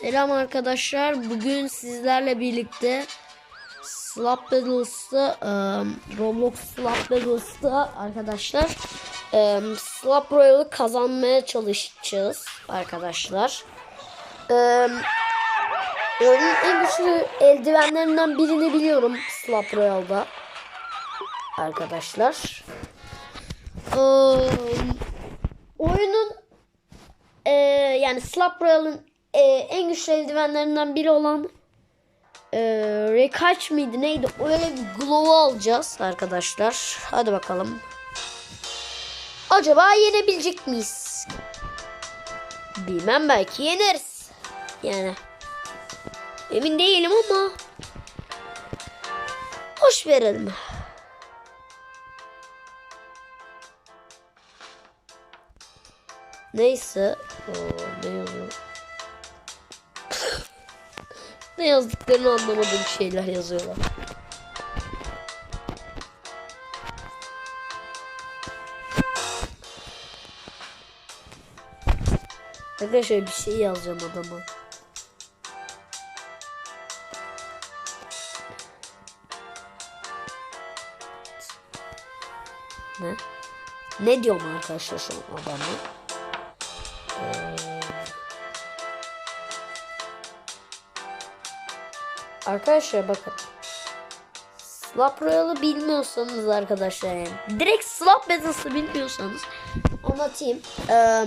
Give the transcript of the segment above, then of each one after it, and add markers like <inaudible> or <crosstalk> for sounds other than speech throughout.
Selam arkadaşlar. Bugün sizlerle birlikte Slap Battles'ta ım, Roblox Slap Battles'ta arkadaşlar ım, Slap Royale'ı kazanmaya çalışacağız arkadaşlar. Oyunun en güçlü eldivenlerinden birini biliyorum Slap Royale'da. Arkadaşlar. Im, oyunun e, yani Slap Royale'ın e, en güçlü eldivenlerinden biri olan e, Rekaç mıydı neydi? Öyle bir glow alacağız arkadaşlar. Hadi bakalım. Acaba yenebilecek miyiz? Bilmem belki yeneriz. Yani emin değilim ama hoş verelim. Neyse. Oo, ne yazıyor? Ne yazdıklarını anlamadığım şeyler yazıyorlar. Arkadaşlar bir şey yazacağım adama. Ne? Ne diyorum arkadaşlar şu an Arkadaşlar bakın. Slap Royale'ı bilmiyorsanız arkadaşlar yani. Direkt Slap Battles'ı bilmiyorsanız anlatayım. Ee,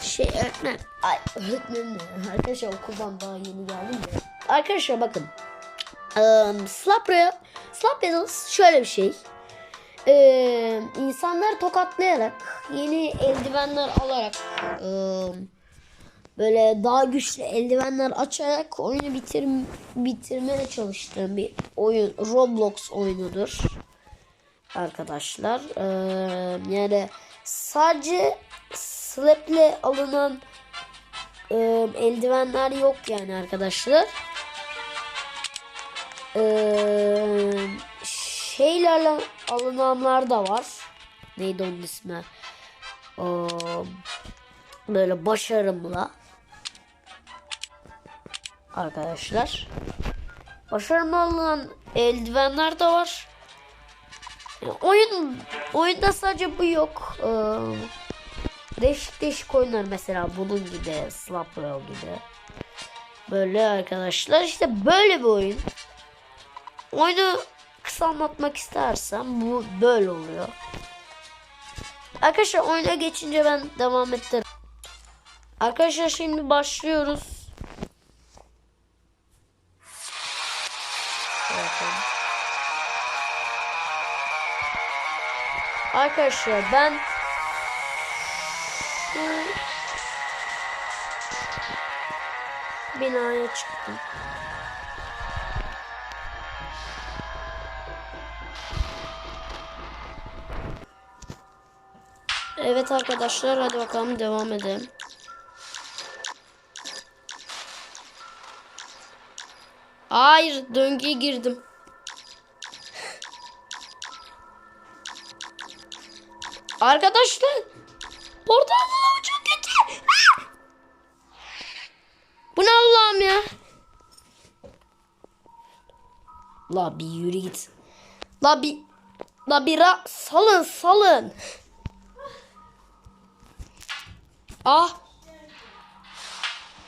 şey öğretmen. Ay öğretmenim ne? Arkadaşlar okuldan daha yeni geldim de. Arkadaşlar bakın. Ee, Slap Royale, Slap Battles şöyle bir şey. Ee, insanları tokatlayarak yeni eldivenler alarak ee, böyle daha güçlü eldivenler açarak oyunu bitir bitirmeye çalıştığım bir oyun Roblox oyunudur arkadaşlar. Ee, yani sadece slap'le alınan e, eldivenler yok yani arkadaşlar. Ee, şeylerle alınanlar da var. Neydi onun ismi? Ee, böyle başarımla arkadaşlar. Başarımlı alınan eldivenler de var. Yani oyun oyunda sadece bu yok. Ee, değişik değişik oyunlar mesela bunun gibi, Slap Royale gibi. Böyle arkadaşlar işte böyle bir oyun. Oyunu kısa anlatmak istersem bu böyle oluyor. Arkadaşlar oyuna geçince ben devam ettiririm. Arkadaşlar şimdi başlıyoruz. Arkadaşlar ben binaya çıktım. Evet arkadaşlar hadi bakalım devam edelim. Hayır döngüye girdim. Arkadaşlar portal çok kötü. Ah! Bu ne Allah'ım ya? La bir yürü git. La bir La bir ra- salın salın. Ah.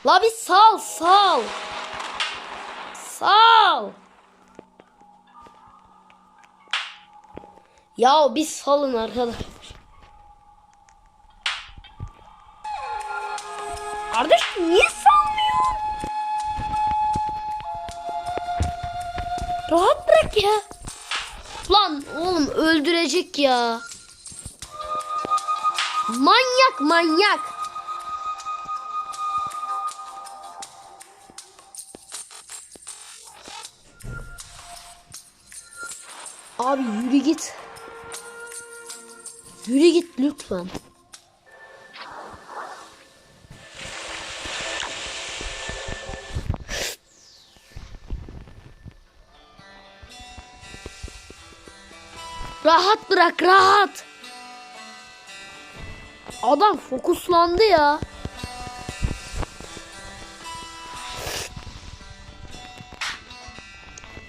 La bir sal sal. Sal. Ya bir salın arkadaşlar. Kardeş niye salmıyor? Rahat bırak ya. Lan oğlum öldürecek ya. Manyak manyak. Abi yürü git. Yürü git lütfen. Rahat bırak rahat. Adam fokuslandı ya.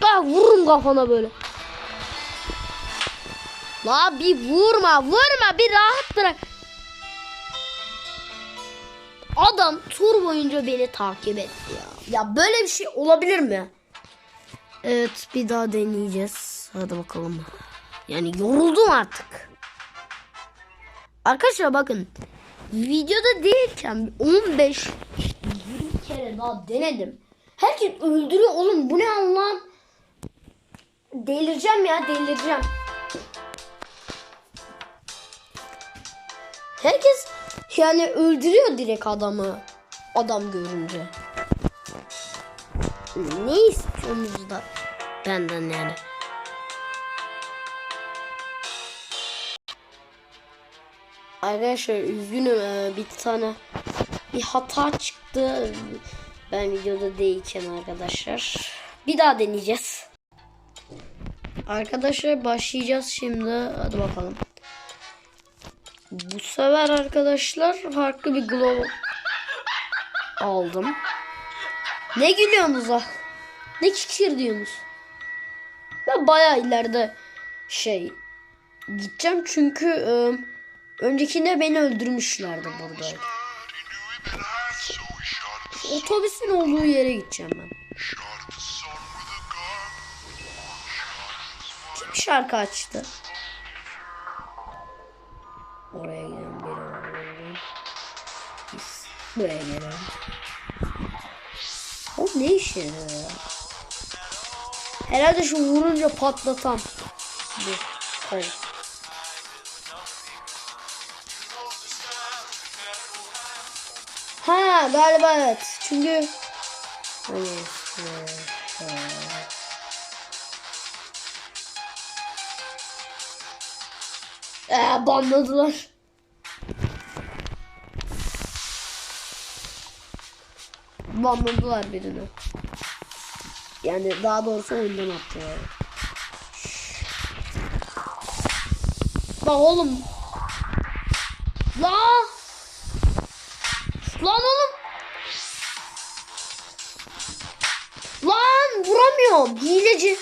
Ben vururum kafana böyle. La bir vurma vurma bir rahat bırak. Adam tur boyunca beni takip etti ya. Ya böyle bir şey olabilir mi? Evet bir daha deneyeceğiz. Hadi bakalım. Yani yoruldum artık. Arkadaşlar bakın. Videoda değilken 15 20 kere daha denedim. Herkes öldürüyor oğlum bu ne Allah'ım. Delireceğim ya delireceğim. Herkes yani öldürüyor direkt adamı. Adam görünce. Ne istiyorsunuz da benden yani? Arkadaşlar üzgünüm ee, bir tane bir hata çıktı. Ben videoda değilken arkadaşlar. Bir daha deneyeceğiz. Arkadaşlar başlayacağız şimdi. Hadi bakalım. Bu sefer arkadaşlar farklı bir glow aldım. Ne gülüyorsunuz ha? Ne kikir diyorsunuz? Ben bayağı ileride şey gideceğim çünkü e, öncekinde beni öldürmüşlerdi burada. Otobüsün olduğu yere gideceğim ben. Kim şarkı açtı? Oraya gidelim gidelim. Biz buraya gelelim. O ne işe yarıyor ya? Herhalde şu vurunca patlatan. Bu. Hayır. Ha galiba evet. Çünkü hani e, e, Ee, banladılar. Banladılar birini. Yani daha doğrusu oyundan attılar. Bak oğlum. La. Lan oğlum. Lan vuramıyorum. Hileci.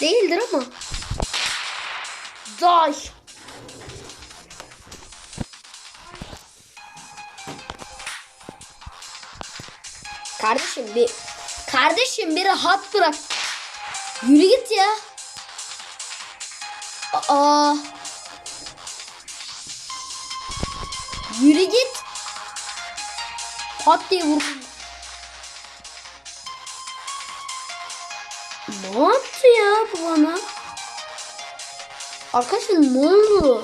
Değildir ama. Die. Kardeşim bir kardeşim bir rahat bırak. Yürü git ya. Aa. Yürü git. Pat diye vur. Ne yaptı ya bu bana? Arkadaşlar ne oldu?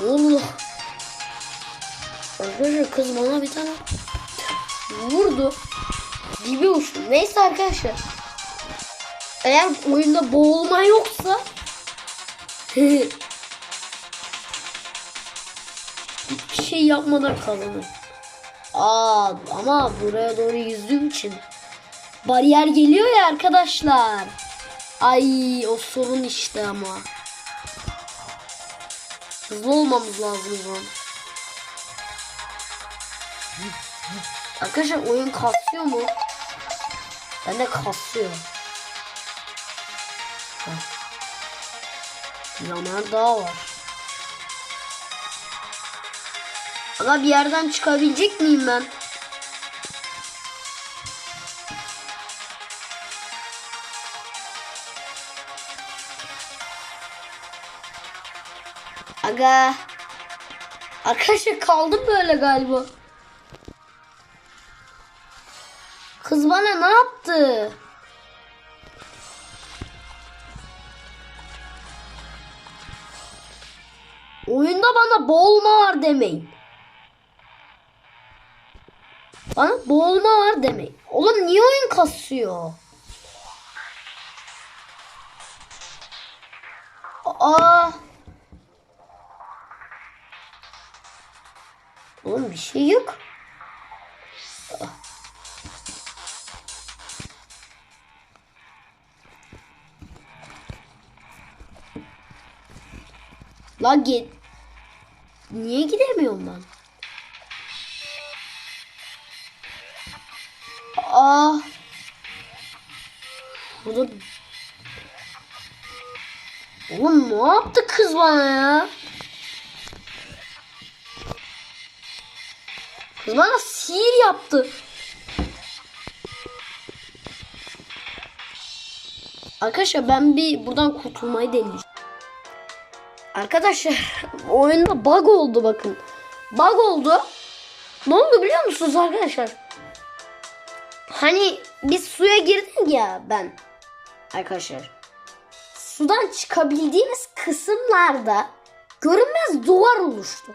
Ne oldu? Arkadaşlar kız bana bir tane vurdu. Dibi uçtu. Neyse arkadaşlar. Eğer oyunda boğulma yoksa <laughs> hiçbir şey yapmadan kazanır. Aa ama buraya doğru yüzdüğüm için bariyer geliyor ya arkadaşlar. Ay o sorun işte ama. Hızlı olmamız lazım o zaman. Arkadaşlar oyun kasıyor mu? Ben de kasıyor. Yanar daha var. Ama bir yerden çıkabilecek miyim ben? Aga. Arkadaşlar kaldım böyle galiba. Kız bana ne yaptı? Oyunda bana boğulma var demeyin. Bana boğulma var demeyin. Oğlum niye oyun kasıyor? Aa. Oğlum bir şey yok. La git. Niye gidemiyorum ben? Yaptı kız bana ya? Kız bana sihir yaptı. Arkadaşlar ben bir buradan kurtulmayı deneyeceğim. Arkadaşlar <laughs> oyunda bug oldu bakın. Bug oldu. Ne oldu biliyor musunuz arkadaşlar? Hani biz suya girdik ya ben. Arkadaşlar. Sudan çıkabildiğimiz kısımlarda görünmez duvar oluştu.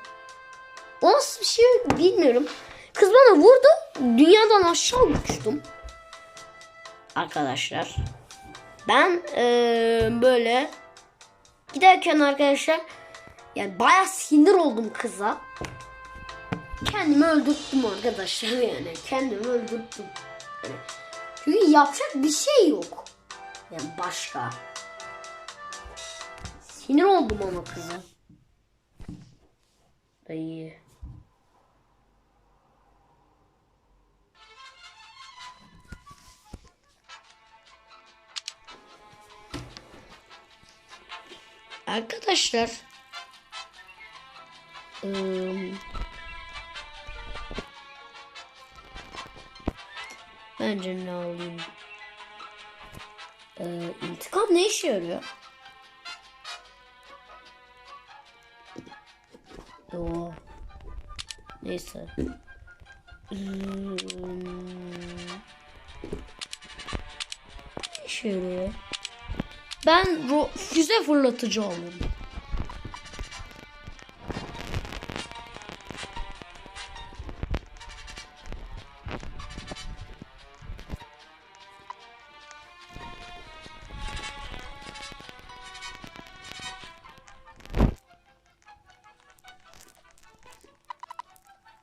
O nasıl bir şey bilmiyorum. Kız bana vurdu. Dünyadan aşağı uçtum. Arkadaşlar. Ben eee, böyle giderken arkadaşlar yani bayağı sinir oldum kıza. Kendimi öldürttüm arkadaşlar yani. Kendimi öldürttüm. Yani çünkü yapacak bir şey yok. Yani başka. Sinir oldum ama kıza. Dayı. Arkadaşlar. ım, Bence ne alayım? Ee, intikam ne işe yarıyor? Oo. Neyse. Ne işe yarıyor? Ben füze fırlatıcı oldum.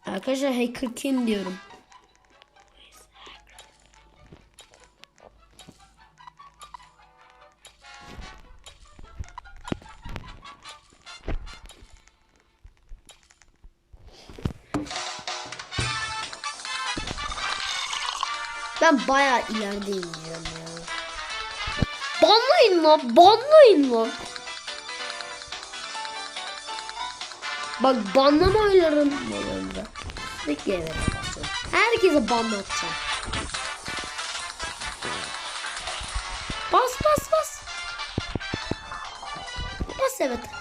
Arkadaşlar hacker kim diyorum. Ben bayağı ilerideyim ya. Banlayın lan, banlayın lan. Bak banlama oylarım oylarında. Bekle evet. Herkese banlatacağım. Bas bas bas. Bas evet.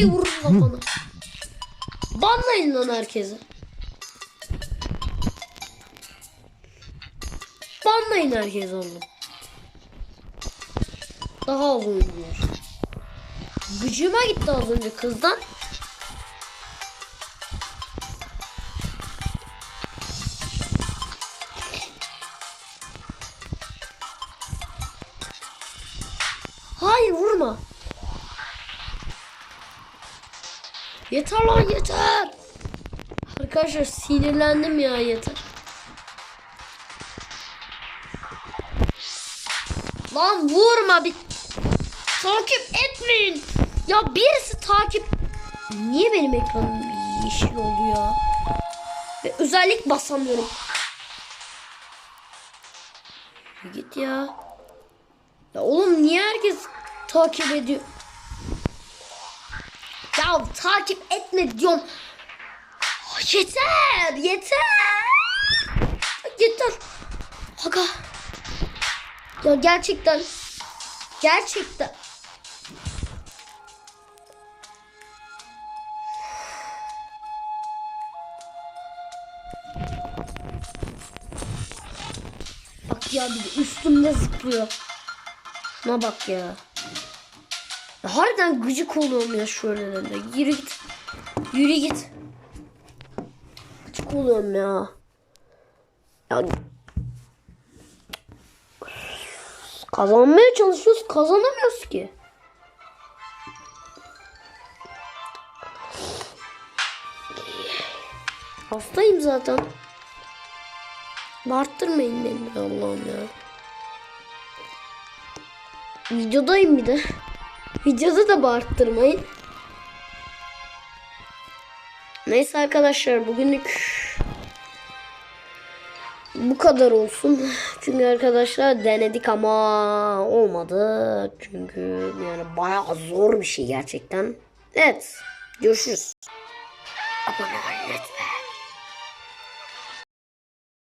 Diye vurur kafana. Banlayın lan herkese. Banlayın herkese onu. Daha az oynuyor. Gücüme gitti az önce kızdan. Hayır vurma. Yeter lan yeter. Arkadaşlar sinirlendim ya yeter. Lan vurma bir takip etmeyin. Ya birisi takip Niye benim ekranım yeşil oldu ya? Ve özellik basamıyorum. Git ya. Ya oğlum niye herkes takip ediyor? Ya takip etme diyorum. Yeter, yeter. Yeter. Aga. Ya gerçekten gerçekten Bak ya bir de üstümde zıplıyor. Şuna bak ya. Ya harbiden gıcık oluyorum ya şöyle. Yürü git. Yürü git. Gıcık oluyorum ya. Ya Kazanmaya çalışıyoruz. Kazanamıyoruz ki. Hastayım zaten. Bağırttırmayın beni be Allah'ım ya. Videodayım bir de. Videoda da bağırttırmayın. Neyse arkadaşlar bugünlük bu kadar olsun. Çünkü arkadaşlar denedik ama olmadı. Çünkü yani bayağı zor bir şey gerçekten. Evet. Görüşürüz. Abone ol lütfen.